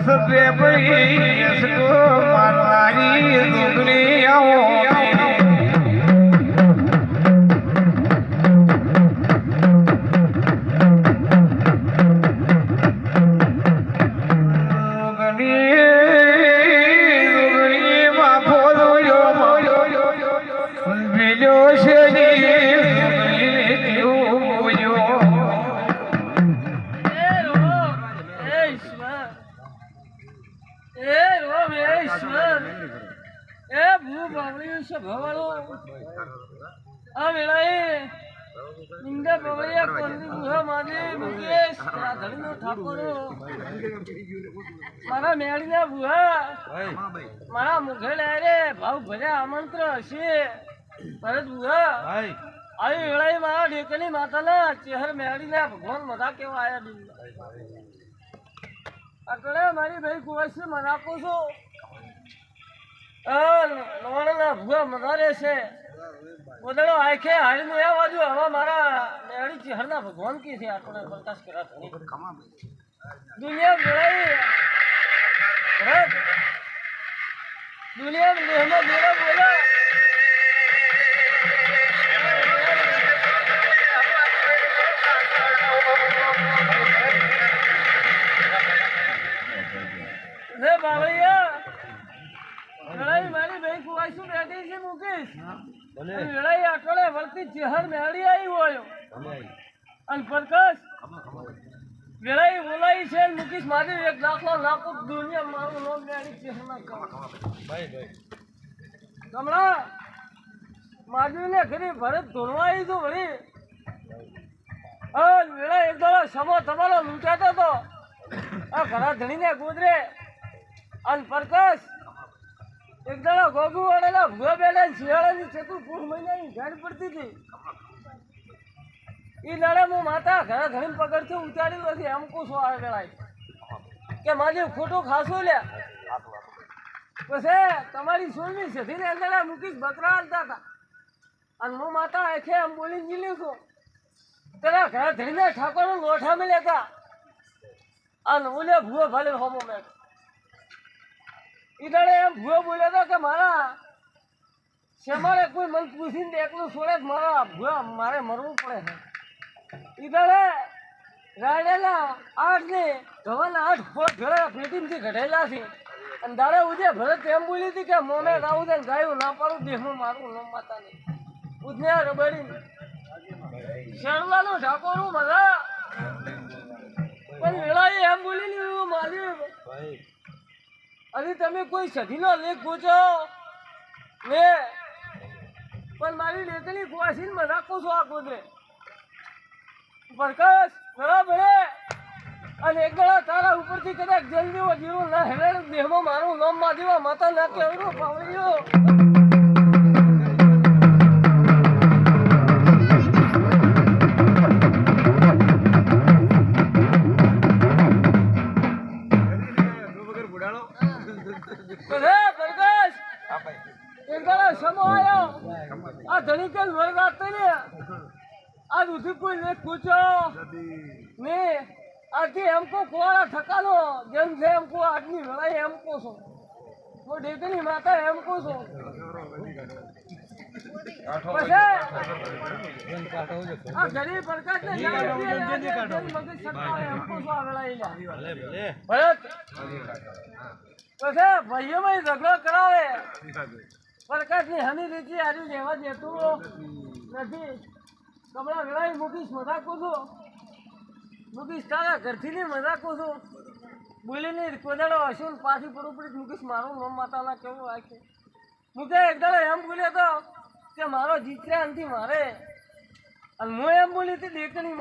સસરે પડી મારી દુધરી ભૂ બાવળિયું છે ભવાળો ગુહા માને મુકેશ રાધણીનો ઠાકોરો. મારા મેળીના બુહા મારા મુખે રે ભાવ ભર્યા આમંત્રણ હશે. ભરત ભૂહા આવી વેળાએ મારા ઢેકની માતાના ચહેર મેળીને ભગવાન મધા કેવા આયા બી અકડે મારી ભાઈ કુવાસી મનાકો છો. લોણના ભૂવા મધારે છે. બોદડો આંખે હારીને એ બાજુ હવે મારા મેળી ચહેરના ભગવાન કી છે આટલે પ્રકાશ કર્યા દુનિયા મેળાઈ દુનિયા મેહમાં મેળા બોલા મારી બેન બેઠી છે મુકેશ? અને વળતી ચહેર મેળી આવી હોય. અને પ્રકાશ? બોલાઈ છે અને મુકેશ મારી એક દાખલો નાખો દુનિયા મારું નામ મેળી ચહેર ના ભાઈ કમળા માધવીને ઘરે ભરત ધોળવા આવી તો વળી. હા વેળા એક દાડો સમો તમારો લૂંટાતો હતો. આ ઘરા ધણીને ગુજરે અને પ્રકાશ એક દાડો ગોગુ વાળેલા ભૂવા બેડા શિયાળાની ચતુર પૂર મહિનાની ઝાડ પડતી હતી. એ લડે હું માતા ઘણા ઘણી પગડથી ઉતારી નથી એમ કુછો આવે આગળ કે માજી ખોટું ખાસું લે પછી તમારી સોળની સધીને અંદર આ મુકીશ બકરા હાલતા હતા. અને હું માતા આખે આમ બોલીને જીલ્યું છું. તેના ઘરે ધણીને ઠાકોરનું લોઠા મેં લેતા અને ઉલે ભૂવો ભલે હોમો મેં. ઈ એમ ભૂવો બોલ્યો હતો કે મારા શેમાળે કોઈ મન પૂછીને એકલું છોડે જ મારા ભૂવા મારે મરવું પડે છે. ઈ દાડે રાડેલા આઠ ને ધવાના આઠ ફોટ ભેળા પેટીમાંથી ઘટેલા છે. અને દાડે ઉજે ભરત એમ બોલી હતી કે મોને રાવું દે ગાયું ના પાડું, દેહમાં મારું નમ માતા નહીં. ઉજને રબડી શરવાનું ઢાકોરું મજા પણ વેળાએ એમ બોલી લીધું, મારી અને તમે કોઈ સધીનો લેખ પૂછો લે. પણ મારી લેખની કુવાસીને મજાક છો આ ગોદરે. પ્રકાશ બરાબર હે? અને એક દાડા તારા ઉપરથી કદાચ જલ્દી જીવો ના હેરાન દેહમાં મારું નામમાં દેવા માતા ના કેવડો પાવડિયો. ધણી કે વાત ને આ દૂધી કોઈ ને પૂછો ને આથી એમકો કોવાળા ઠકાલો જેમ છે એમકો આજની લડાઈ એમકો છો. હું ડેકની માતા એમકો છો. છો ભાઈઓ ભાઈ ઝઘડો કરાવે. પ્રકાશની હમી રીતે હારી રહેવા દેતું નથી. કમળા વેળાએ મૂકીશ મજાક છું. મૂકીશ, તારા ઘરથી ની મજાક છું. બોલીને કોદાડો હશું પાછી પડી મૂકીશ. મારું નામ માતાના કેવું રાખે મૂકે, એક દાડો એમ બોલ્યો તો કે મારો જીત્યા નથી મારે. અને હું એમ બોલી હતી દેખણી